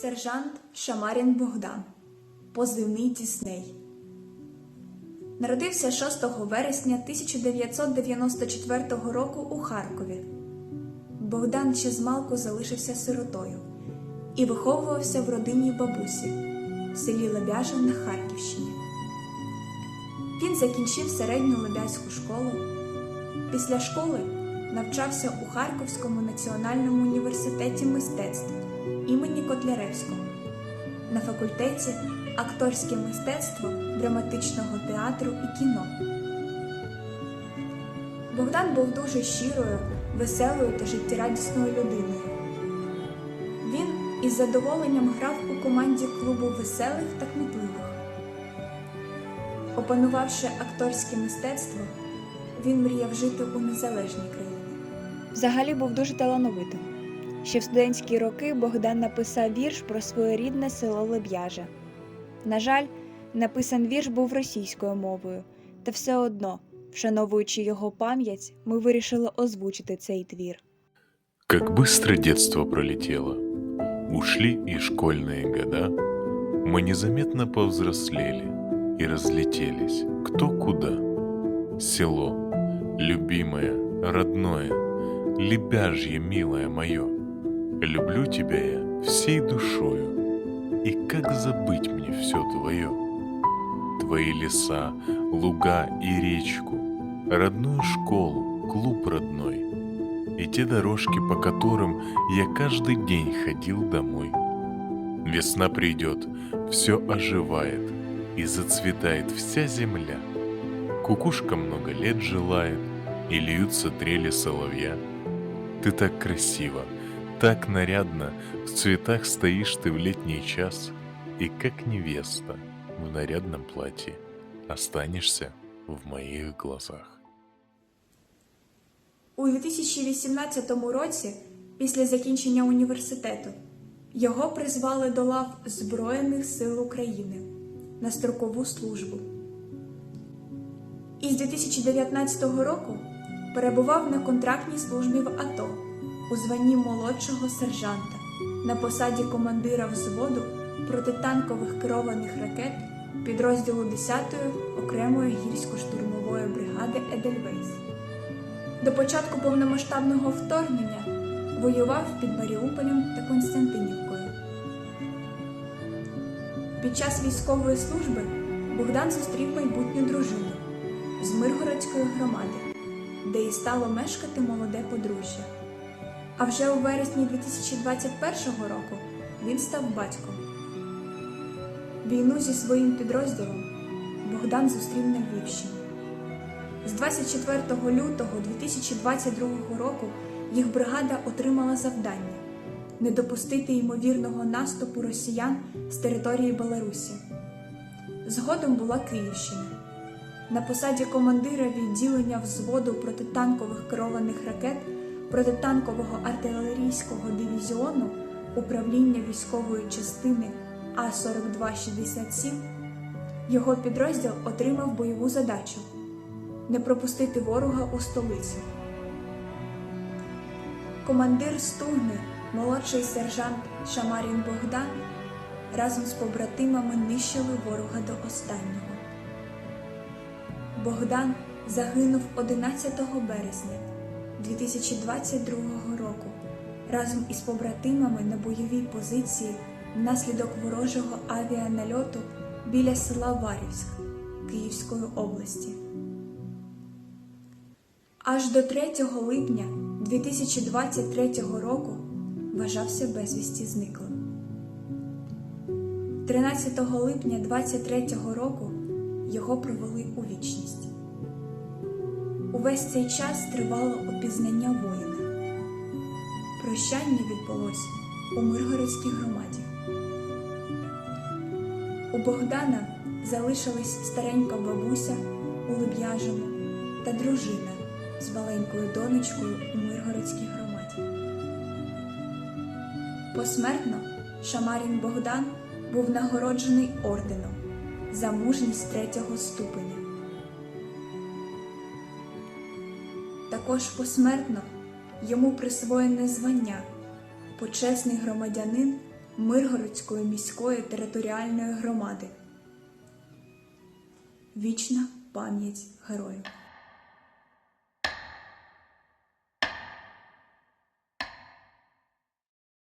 Сержант Шамарін Богдан, позивний Дісней. Народився 6 вересня 1994 року у Харкові. Богдан ще змалку залишився сиротою і виховувався в родині бабусі в селі Лебяжа на Харківщині. Він закінчив середню лебязьку школу. Після школи навчався у Харківському національному університеті мистецтв імені Котляревського на факультеті акторське мистецтво драматичного театру і кіно. Богдан був дуже щирою, веселою та життєрадісною людиною. Він із задоволенням грав у команді клубу веселих та кмітливих. Опанувавши акторське мистецтво, він мріяв жити у незалежній країні Взагалі був дуже талановитим. Ще в студентські роки Богдан написав вірш про своє рідне село Леб'яже. На жаль, написан вірш був російською мовою, та все одно, вшановуючи його пам'ять, ми вирішили озвучити цей твір. Как быстро детство пролетело. Ушли и школьные года. Мы незаметно повзрослели и разлетелись кто куда. Село, любимое, родное, лебяжье, милое мое. Люблю тебя я всей душою. И как забыть мне все твое? Твои леса, луга и речку, родную школу, клуб родной — и те дорожки, по которым я каждый день ходил домой. Весна придет, все оживает, и зацветает вся земля. Кукушка много лет желает, и льются трели соловья. Ты так красиво, так нарядно, в цветах стоишь ты в летний час, и как невеста в нарядном платье останешься в моих глазах. У 2018 році, після закінчення університету, його призвали до лав Збройних сил України на строкову службу. Із 2019 року перебував на контрактній службі в АТО у званні молодшого сержанта на посаді командира взводу протитанкових керованих ракет підрозділу 10-ї окремої гірсько-штурмової бригади Едельвейс. До початку повномасштабного вторгнення воював під Маріуполем та Константинівкою. Під час військової служби Богдан зустрів майбутню дружину з Миргородської громади, де і стало мешкати молоде подружжя. А вже у вересні 2021 року він став батьком. Війну зі своїм підрозділом Богдан зустрів на Львівщині. З 24 лютого 2022 року їх бригада отримала завдання не допустити ймовірного наступу росіян з території Білорусі. Згодом була Київщина. На посаді командира відділення взводу протитанкових керованих ракет протитанкового артилерійського дивізіону управління військової частини А-4267 його підрозділ отримав бойову задачу не пропустити ворога у столицю. Командир Стугни, молодший сержант Шамарін Богдан разом з побратимами нищили ворога до останнього. Богдан загинув 11 березня 2022 року разом із побратимами на бойовій позиції внаслідок ворожого авіанальоту біля села Варівськ Київської області. Аж до 3 липня 2023 року вважався безвісті зниклим. 13 липня 23 року його провели у вічність. Увесь цей час тривало опізнання воїна. Прощання відбулось у Миргородській громаді. У Богдана залишилась старенька бабуся у Леб'яжому та дружина з маленькою донечкою у Миргородській громаді. Посмертно Шамарін Богдан був нагороджений орденом за мужність третього ступеня. Також посмертно йому присвоєне звання почесний громадянин Миргородської міської територіальної громади. Вічна пам'ять герою.